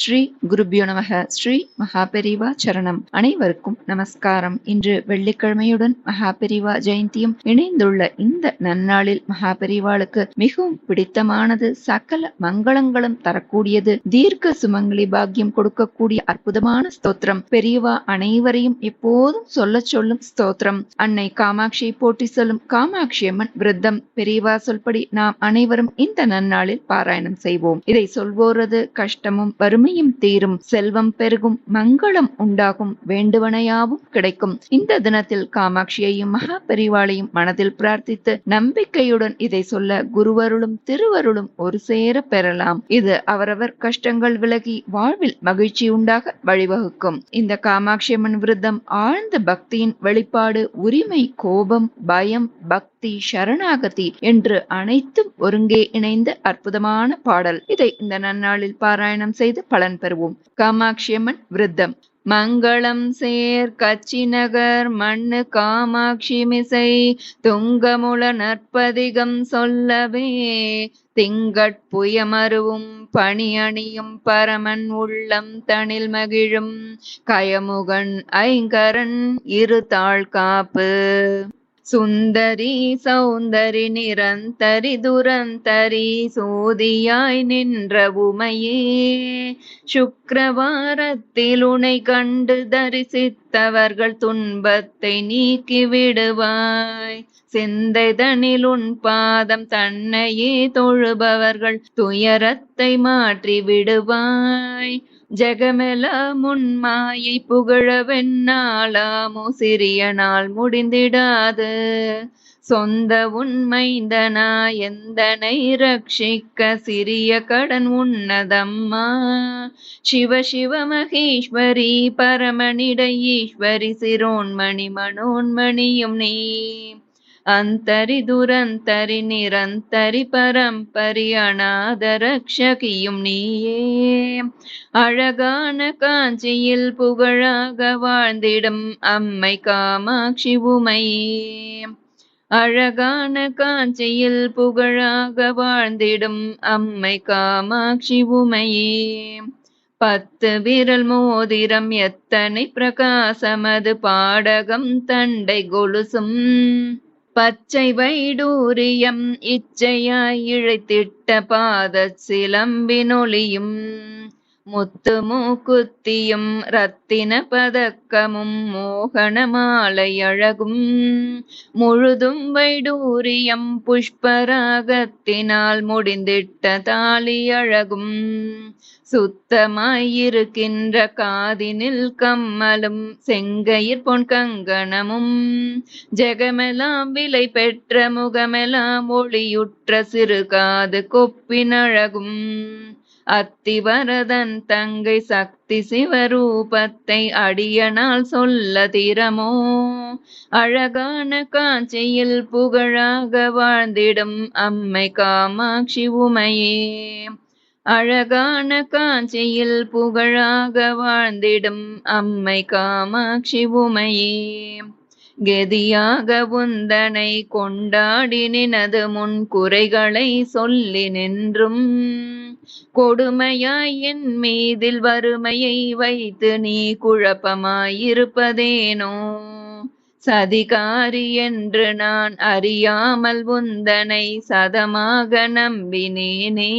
ஸ்ரீ குருபியோ நமக. ஸ்ரீ மகாபெரிவா சரணம். அனைவருக்கும் நமஸ்காரம். இன்று வெள்ளிக்கிழமையுடன் மகாபெரிவா ஜெயந்தியும் இணைந்துள்ள இந்த நன்னாளில் மகாபெரிவாளுக்கு மிகவும் பிடித்தமானது சகல மங்களங்களும் தரக்கூடியது தீர்க்க சுமங்கலி பாக்கியம் கொடுக்கக்கூடிய அற்புதமான ஸ்தோத்திரம். பெரியவா அனைவரையும் எப்போதும் சொல்ல சொல்லும் ஸ்தோத்திரம். அன்னை காமாட்சியை போட்டி சொல்லும் காமாட்சி அம்மன் விருத்தம் பெரியவா சொல்படி நாம் அனைவரும் இந்த நன்னாளில் பாராயணம் செய்வோம். இதை சொல்வோரது கஷ்டமும் வறுமையும் தீரும் செல்வம் பெருகும் மங்களம் உண்டாகும் வேண்டுவனையாவும் கிடைக்கும். இந்த தினத்தில் காமாட்சியையும் மகா பெரிவாளையும் மனதில் பிரார்த்தித்து நம்பிக்கையுடன் இதை சொல்ல குருவருளும் திருவருளும் ஒரு சேர பெறலாம். இது அவரவர் கஷ்டங்கள் விலகி வாழ்வில் மகிழ்ச்சி உண்டாக வழிவகுக்கும். இந்த காமாட்சியம்மன் விருத்தம் ஆழ்ந்த பக்தியின் வெளிப்பாடு உரிமை கோபம் பயம் பக்தி சரணாகதி என்று அனைத்தும் ஒருங்கே இணைந்த அற்புதமான பாடல். இதை இந்த நன்னாளில் பாராயணம் செய்து பலன் பெறுவோம். காமாட்சியம்மன் விருத்தம் மங்களம் சேர் கச்சி நகர் மண்ணு காமாட்சி மிசை துங்கமுள நற்பதிகம் சொல்லவே. திங்கட்புயமருவும் புயமருவும் பணியணியும் பரமன் உள்ளம் தனில் மகிழும். கயமுகன் ஐங்கரன் இரு தாழ் காப்பு. சுந்தரி சௌந்தரி நிரந்தரி துரந்தரி சோதியாய் நின்ற உமையே சுக்கரவாரத்தில் உனை கண்டு தரிசித்தவர்கள் துன்பத்தை நீக்கி விடுவாய். சிந்தைதனில் உன் பாதம் தன்னையே தொழுபவர்கள் துயரத்தை மாற்றி விடுவாய். ஜெகமெல முன்மாயை புகழவென்னாளாமோ சிறிய நாள் முடிந்திடாது. சொந்த உண்மைந்தனா எந்தனை ரட்சிக்க சிறிய கடன் உன்னதம்மா. சிவ சிவ மகேஸ்வரி பரமனிட ஈஸ்வரி சிரோன்மணி மனோன்மணியும் நீ. அந்தரி துரந்தரி நிரந்தரி பரம்பரி அநாத ரக்ஷகியும் நீயே. அழகான காஞ்சியில் புகழாக வாழ்ந்திடும் அம்மை காமாட்சி உமையே அழகான காஞ்சியில் புகழாக வாழ்ந்திடும் அம்மை காமாட்சி உமையே பத்து விரல் மோதிரம் எத்தனை பிரகாசமது பாடகம் தண்டை கொலுசும். பச்சை வைடூரியம் இச்சையாய் இழைத்திட்ட பாத சிலம்பினொலியும் முத்து மூக்குத்தியும் ரத்தின பதக்கமும் மோகன மாலை அழகும். முழுதும் வைடூரியம் புஷ்பராகத்தினால் முடிந்திட்ட தாலி அழகும். சுத்தமாயிருக்கின்ற காதினில் கம்மலும் செங்கையிற் பொன் கங்கணமும். ஜெகமெலாம் விலை பெற்ற முகமெலாம் ஒளியுற்ற சிறு காது கொப்பினழகும். அத்திவரதன் தங்கை சக்தி சிவரூபத்தை அடியனால் சொல்ல திறமோ? அழகான காஞ்சியில் புகழாக வாழ்ந்திடும் அம்மை காமாட்சி உமையே. அழகான காஞ்சியில் புகழாக வாழ்ந்திடும் அம்மை காமாட்சி உமையே. கெதியாக உந்தனை கொண்டாடி நினது முன் குறைகளை சொல்லி நின்றும். கொடுமையாய் என் மீதில் வறுமையை வைத்து நீ குழப்பமாயிருப்பதேனோ? சதிகாரி என்று நான் அறியாமல் உந்தனை சதமாக நம்பினேனே.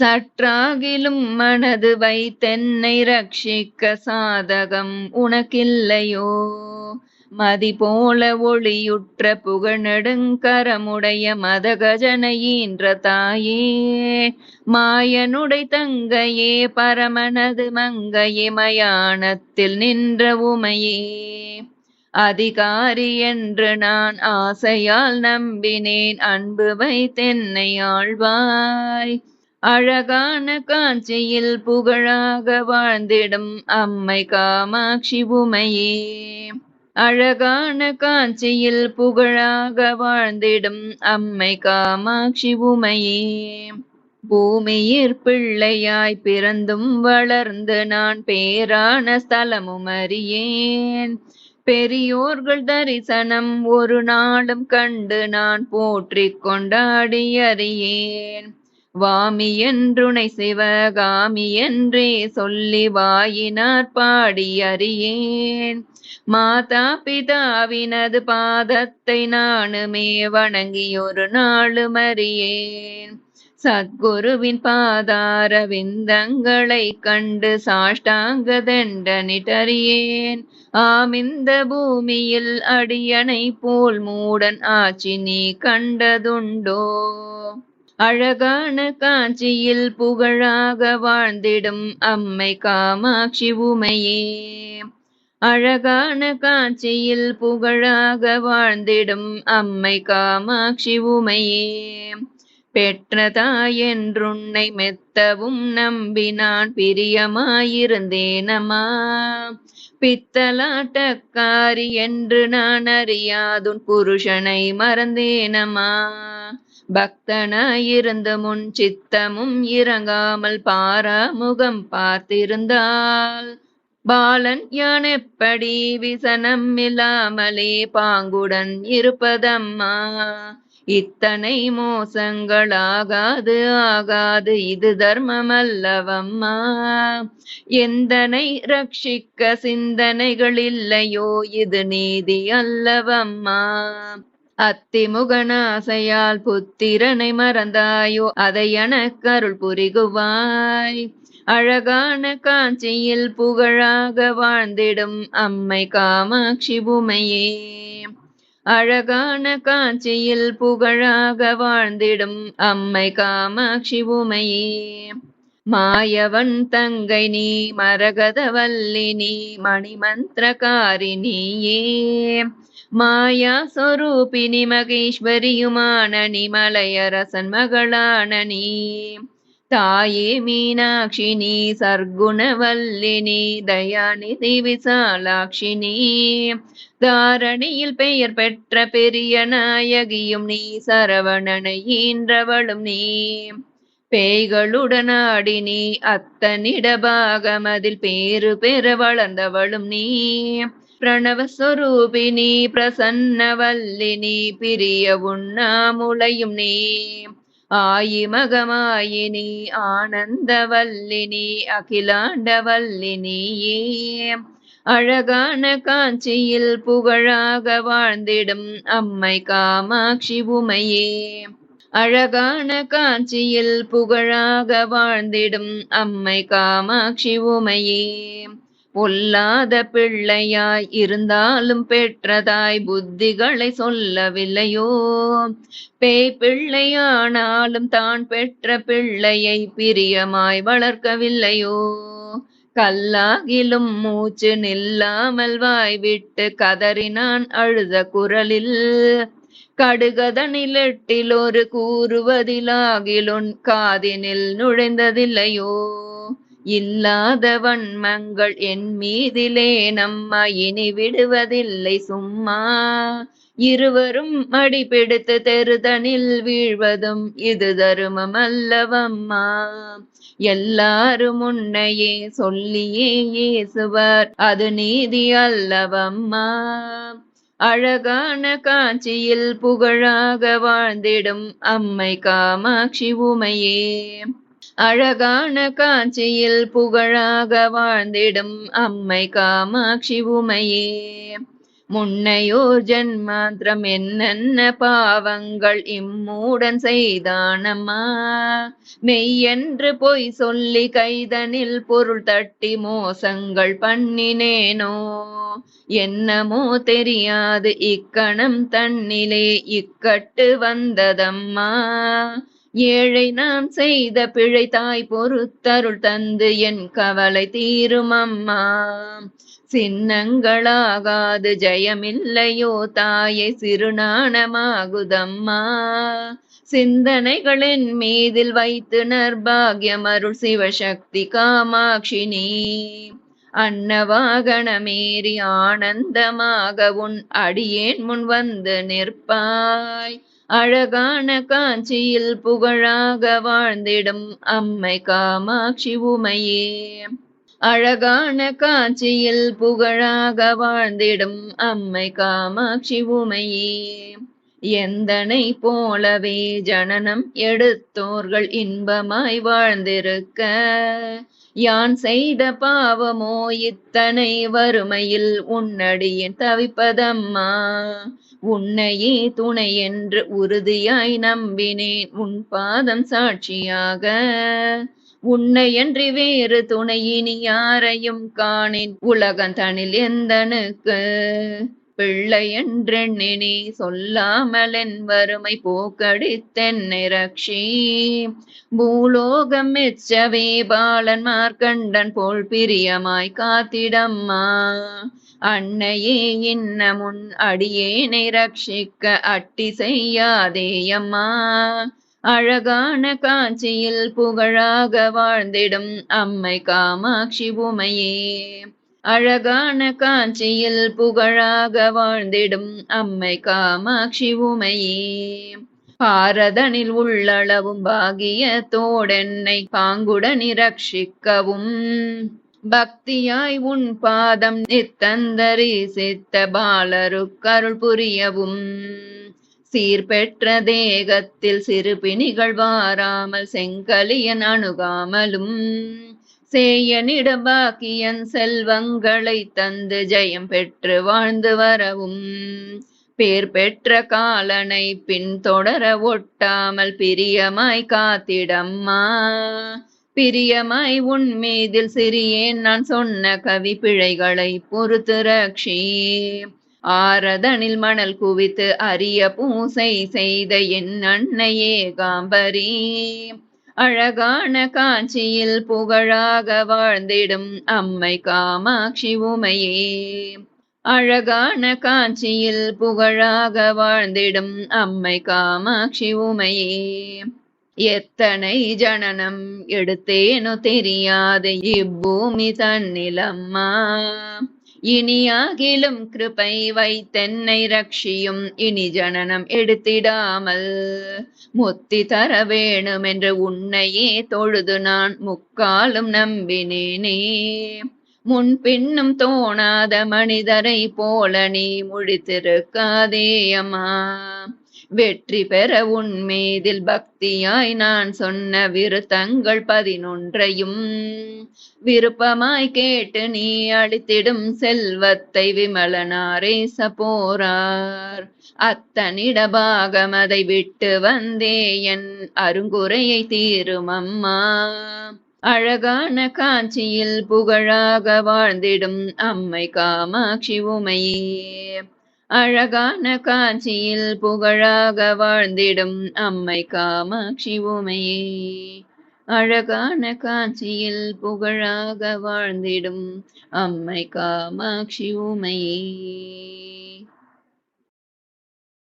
சற்றாகிலும் மனது வைத்தென்னை ரட்சிக்க சாதகம் உனக்கில்லையோ? மதி போல ஒளியுற்ற புகழ்நெடுங்கரமுடைய மதகஜனையீன்ற தாயே மாயனுடை தங்கையே பரமனது மங்கையே மயானத்தில் நின்ற உமையே. அதிகாரி என்று நான் ஆசையால் நம்பினேன் அன்பு வைத்தென்னை ஆழ்வாய். அழகான காஞ்சியில் புகழாக வாழ்ந்திடும் அம்மை காமாட்சி உமையே. அழகான காஞ்சியில் புகழாக வாழ்ந்திடும் அம்மை காமாட்சி உமையே. பூமியிற் பிள்ளையாய் பிறந்தும் வளர்ந்து நான் பேரான ஸ்தலமும் அறியேன். பெரியோர்கள் தரிசனம் ஒரு நாளும் கண்டு நான் போற்றிக் கொண்டாடி அறியேன். வாமி என்றுனை சிவகாமி என்றே சொல்லி வாயினார் பாடி அறியேன். மாதா பிதாவினது பாதத்தை நானுமே வணங்கி ஒரு நாளும் அறியேன். சத்குருவின் பாதார விந்தங்களை கண்டு சாஷ்டாங்க தண்டனிட்டறியேன் ஆமிந்த பூமியில் அடியனை போல் மூடன் ஆச்சி நீ கண்டதுண்டோ? அழகான காஞ்சியில் புகழாக வாழ்ந்திடும் அம்மை காமாட்சி உமையே. அழகான காஞ்சியில் புகழாக வாழ்ந்திடும் அம்மை காமாட்சி உமையே. பெற்ற தாயென்றுன்னை மெத்தவும் நம்பினான் பிரியமாயிருந்தேனம்மா பித்தலாட்டக்காரி என்று நான் அறியாதுன் புருஷனை மறந்தேனம்மா பக்தனாயிருந்த முன் சித்தமும் இறங்காமல் பாராமுகம் பார்த்திருந்தால் பாலன் யான் எப்படி விசனம் இல்லாமலே பாங்குடன் இருப்பதம்மா? இத்தனை மோசங்கள் ஆகாது ஆகாது இது தர்மம் அல்லவம்மா எந்தனை ரட்சிக்க சிந்தனைகள் இல்லையோ இது நீதி அல்லவம்மா? அத்திமுகனாசையால் புத்திரனை மறந்தாயோ அதை எனக்கருள் புரிகுவாய். அழகான காஞ்சியில் புகழாக வாழ்ந்திடும் அம்மை காமாட்சி உமையே அழகான காஞ்சியில் புகழாக வாழ்ந்திடும் அம்மை காமாட்சி உமையே மாயவன் தங்கை நீ மரகதவல்லி நீ மணிமந்திரகாரிணியே மாயா சொரூபினி மகேஸ்வரியுமான நிமலையரசன் மகளான நீ. தாயே மீனாட்சி நீ சர்க்குணவல்லினி தயாநிதி விசாலாட்சினி. தாரணியில் பெயர் பெற்ற பெரிய நாயகியும் நீ சரவணனை ஈன்றவளும் நீ. பேய்களுடனாடி நீ அத்தனிடபாகமதில் பேறு பெற வளர்ந்தவளும் நீ. பிரணவஸ்வரூபினி பிரசன்னவல்லினி பிரிய உண்ணாமுலையும் நீ. ஆயிமகமாயினி ஆனந்தவல்லினி அகிலாண்டவல்லினியே. அழகான காஞ்சியில் புகழாக வாழ்ந்திடும் அம்மை காமாட்சி உமையே. அழகான காஞ்சியில் புகழாக வாழ்ந்திடும் அம்மை காமாட்சி உமையே. பொல்லாத பிள்ளையாய் இருந்தாலும் பெற்றதாய் புத்திகளை சொல்லவில்லையோ? பேய் பிள்ளையானாலும் தான் பெற்ற பிள்ளையை பிரியமாய் வளர்க்கவில்லையோ? கல்லாகிலும் மூச்சு நில்லாமல் வாய் விட்டு கதறினான் அழுத குரலில். கடுகதனில் எட்டில் ஒரு கூறுவதிலாகிலுன் காதினில் நுழைந்ததில்லையோ? இல்லாத வன்மங்கள் என் மீதிலே நம்மா இனி விடுவதில்லை சும்மா. இருவரும் அடிபிடித்து தெருதனில் வீழ்வதும் இது தருமம் அல்லவம்மா. எல்லாரும் உன்னையே சொல்லியே இயேசுவர் அது நீதி அல்லவம்மா. அழகான காட்சியில் புகழாக வாழ்ந்திடும் அம்மை காமாட்சி உமையே. அழகான காஞ்சியில் புகழாக வாழ்ந்திடும் அம்மை காமாட்சி உமையே. முன்னையோர் ஜன்மாந்திரம் என்னென்ன பாவங்கள் இம்மூடன் செய்தானம்மா? மெய்யென்று பொய் சொல்லி கைதனில் பொருள் தட்டி மோசங்கள் பண்ணினேனோ? என்னமோ தெரியாது இக்கணம் தன்னிலே இக்கட்டு வந்ததம்மா? ஏழை நான் செய்த பிழை தாய் பொறுத்தருள் தந்து என் கவலை தீரும் அம்மா சின்னங்களாகாது ஜெயமில்லையோ தாயை சிறுநாணமாகுதம்மா. சிந்தனைகளின் மீதில் வைத்து நர்பாகியம் அருள் சிவசக்தி காமாட்சினி அன்னவாகனமேறி ஆனந்தமாக உன் அடியேன் முன் வந்து நிற்பாய். அழகான காஞ்சியில் புகழாக வாழ்ந்திடும் அம்மை காமாட்சி உமையே. அழகான காட்சியில் புகழாக வாழ்ந்திடும் அம்மை காமாட்சி உமையே. எந்தனை போலவே ஜனனம் எடுத்தோர்கள் இன்பமாய் வாழ்ந்திருக்க. யான் செய்த பாவமோ இத்தனை வறுமையில் உன்னடியின் தவிப்பதம்மா. உன்னையே துணை என்று உறுதியாய் நம்பினேன். உன் பாதம் சாட்சியாக உன்னையன்றி வேறு துணையினி யாரையும் காணேன். உலகந்தனில் எந்தனுக்கு பிள்ளை என்றெண்ணினி. சொல்லாமல் என் வறுமை போக்கடித்தென்னை ரக்ஷி பூலோகம் மெச்சவே பாலன் மார்க்கண்டன் போல் பிரியமாய் காத்திடம்மா. அன்னையே இன்னமுன் அடியேனை ரட்சிக்க அட்டி செய்யாதேயம்மா அழகான காஞ்சியில் புகழாக வாழ்ந்திடும் அம்மை காமாட்சி உமையே. அழகான காஞ்சியில் புகழாக வாழ்ந்திடும் அம்மை காமாட்சி உமையே. பாரதனில் உள்ளளவும் பாகியத்தோடென்னை பாங்குடன் ரட்சிக்கவும் பக்தியாய் உன் பாதம் நித்தந்தரி சித்த பாலருக்கருள் புரியவும். சீர்பெற்ற தேகத்தில் சிறுபிணிகள் வாராமல் செங்கலியன் அணுகாமலும். சேயனிட பாக்கியன் செல்வங்களை தந்து ஜெயம் பெற்று வாழ்ந்து வரவும். பேர் பெற்ற காலனை பின்தொடர ஒட்டாமல் பிரியமாய் காத்திடம்மா. பிரியமாய் உன் மீதில் சிறியேன் நான் சொன்ன கவி பிழைகளை பொறுத்து ரக்ஷி ஆரதனில் மணல் குவித்து அரிய பூசை செய்த என் அன்னையே காம்பரி அழகான காஞ்சியில் புகழாக வாழ்ந்திடும் அம்மை காமாட்சி உமையே. அழகான காஞ்சியில் புகழாக வாழ்ந்திடும் அம்மை காமாட்சி உமையே. எத்தனை ஜனனம் எடுத்தேனோ தெரியாது இப்பூமி தன்னிலம்மா. இனியாகிலும் கிருபை வைத்தென்னை ரட்சியும் இனி ஜனனம் எடுத்திடாமல். முத்தி தர வேணும் என்று உன்னையே தொழுது நான் முக்காலும் நம்பினேனே. முன் பின்னும் தோணாத மனிதரை போல நீ முடித்திருக்காதேயம்மா வெற்றி பெற உன் மீதில் பக்தியாய் நான் சொன்ன விருத்தங்கள் பதினொன்றையும் விருப்பமாய் கேட்டு நீ அளித்திடும் செல்வத்தை விமலனாரே சபோரார். அத்தனிடபாகம் அதை விட்டு வந்தே என் அருங்குறையை தீரும் அம்மா. அழகான காஞ்சியில் புகழாக வாழ்ந்திடும் அம்மை காமாட்சி உமையே. அழகான காஞ்சியில் புகழாக வாழ்ந்திடும் அம்மை காமாட்சி உமையே. அழகான காஞ்சியில் புகழாக வாழ்ந்திடும் அம்மை காமாட்சி உமையே.